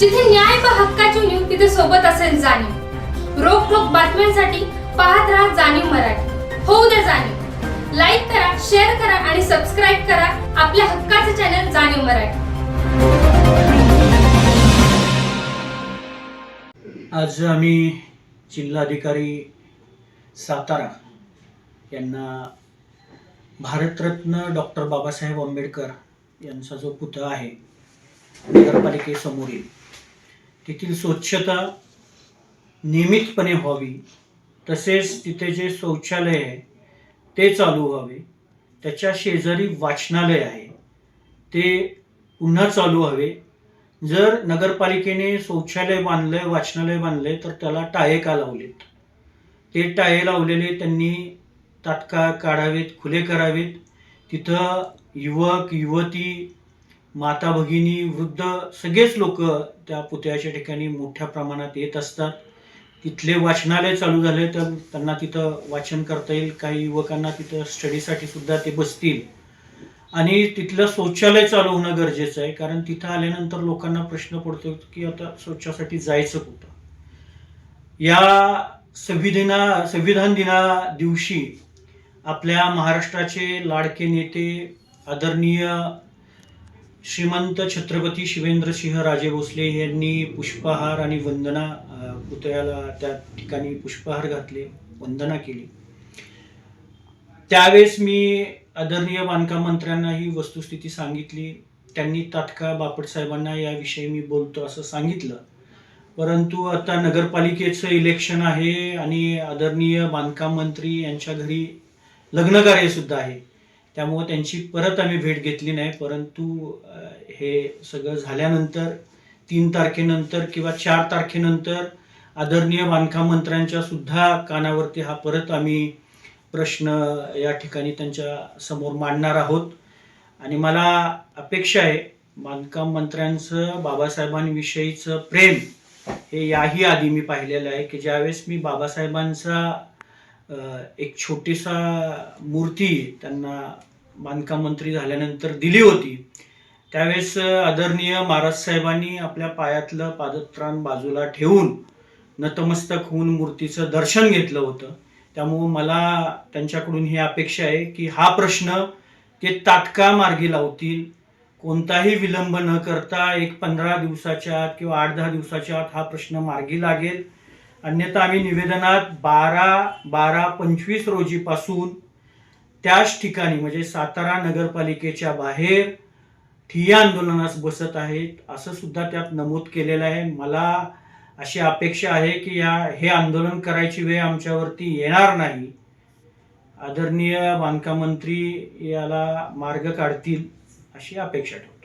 जिथे न्याय पहा हक्काची नेऊन तिथे सोबत असेल जाणीव. रोखोक बातम्यांसाठी पाहत राहा जाणीव मराठी. होऊ द्या जाणीव. लाईक करा शेअर करा आणि सबस्क्राईब करा आपल्या हक्काचे चॅनल जाणीव मराठी. आज आम्ही जिल्हाधिकारी सातारा यांना भारतरत्न डॉक्टर बाबासाहेब आंबेडकर यांचा जो पुतळा आहे नगरपालिकेसमोरील तेथील स्वच्छता नियमितपणे व्हावी. तसेच तिथे जे शौचालय आहे ते चालू व्हावे. त्याच्या शेजारी वाचनालय आहे. ते पुन्हा चालू हवे जर नगरपालिकेने शौचालय बांधलंय वाचनालय बांधलंय तर त्याला टाळे का लावलेत? ते टाळे लावलेले त्यांनी तात्काळ काढावेत खुले करावेत. तिथं युवक युवती माता भगिनी वृद्ध सगळेच लोक त्या पुतळ्याच्या ठिकाणी मोठ्या प्रमाणात येत असतात. तिथले वाचनालय चालू झाले तर त्यांना तिथं वाचन करता येईल. काही युवकांना तिथं स्टडीसाठी सुद्धा ते बसतील. आणि तिथलं शौचालय चालू होणं गरजेचं आहे. कारण तिथं आल्यानंतर लोकांना प्रश्न पडतो की आता शौचासाठी जायचं कुठं? या संविधाना संविधान दिना दिवशी आपल्या महाराष्ट्राचे लाडके नेते आदरणीय श्रीमंत छत्रपती शिवेंद्रसिंह राजे भोसले यांनी पुष्पहार आणि वंदना पुतळ्याला त्या ठिकाणी पुष्पहार घातले वंदना केली. त्यावेळेस मी आदरणीय बांधकाम मंत्र्यांना ही वस्तुस्थिती सांगितली. त्यांनी तात्काळ बापटसाहेबांना याविषयी मी बोलतो असं सांगितलं. परंतु आता नगरपालिकेचं इलेक्शन आहे आणि आदरणीय बांधकाम मंत्री यांच्या घरी लग्नकार्य सुद्धा आहे. त्यामुळं त्यांची परत आम्ही भेट घेतली नाही परंतु हे सगळं झाल्यानंतर तीन तारखेनंतर किंवा चार तारखेनंतर आदरणीय बांधकाम मंत्र्यांच्या सुद्धा कानावरती हा परत आम्ही प्रश्न या ठिकाणी त्यांच्यासमोर मांडणार आहोत. आणि मला अपेक्षा आहे बांधकाम मंत्र्यांचं बाबासाहेबांविषयीचं प्रेम हे याही आधी मी पाहिलेलं आहे की ज्यावेळेस मी बाबासाहेबांचा एक छोटीसा मूर्ती त्यांना बांधकाम मंत्री झाल्यानंतर दिली होती. त्यावेळेस आदरणीय महाराज साहेबांनी आपल्या पायातलं पादत्राण बाजूला ठेवून नतमस्तक होऊन मूर्तीचं दर्शन घेतलं होतं. त्यामुळं मला त्यांच्याकडून ही अपेक्षा आहे की हा प्रश्न ते तात्काळ मार्गी लावतील. कोणताही विलंब न करता एक पंधरा दिवसाच्या आत किंवा आठ दहा दिवसाच्या आत हा प्रश्न मार्गी लागेल. अन्यथा आम्ही निवेदनात बारा बारा पंचवीस रोजीपासून त्याच ठिकाणी म्हणजे सातारा नगरपालिकेच्या बाहेर ठिय्या आंदोलनास बसत आहेत असं सुद्धा त्यात नमूद केलेलं आहे. मला अशी अपेक्षा आहे की या हे आंदोलन करायची वेळ आमच्यावरती येणार नाही. आदरणीय बांधकाम मंत्री याला मार्ग काढतील अशी अपेक्षा ठेवतो.